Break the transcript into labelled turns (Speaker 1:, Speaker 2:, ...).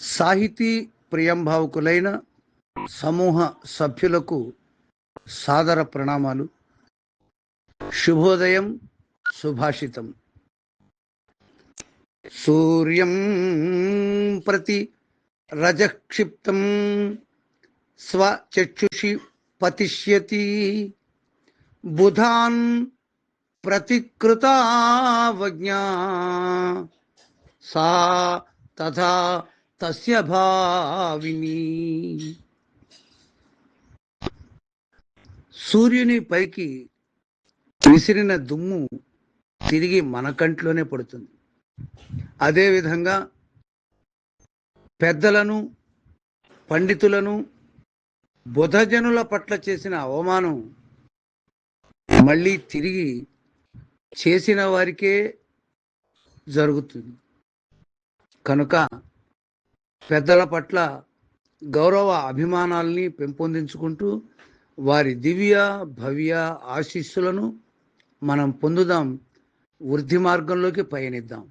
Speaker 1: సాహితీ ప్రియంభావకులైన సమూహ సభ్యులకు సాదర ప్రణామాలు. శుభోదయం సుభాషితం. సూర్యం ప్రతి రజక్షిప్తం స్వచక్షుషి పతిష్యతి. బుధాన్ ప్రతికృతావజ్ఞా. సా తథా తస్య భావిని. సూర్యుని పైకి విసిరిన దుమ్ము తిరిగి మన కంట్లోనే పడుతుంది. అదేవిధంగా పెద్దలను పండితులను బుధజనుల పట్ల చేసిన అవమానం మళ్ళీ తిరిగి చేసిన వారికే జరుగుతుంది. కనుక పెద్దల పట్ల గౌరవ అభిమానాల్ని పెంపొందించుకుంటూ వారి దివ్య భవ్య ఆశీస్సులను మనం పొందుదాం. వృద్ధి మార్గంలోకి పయనిద్దాం.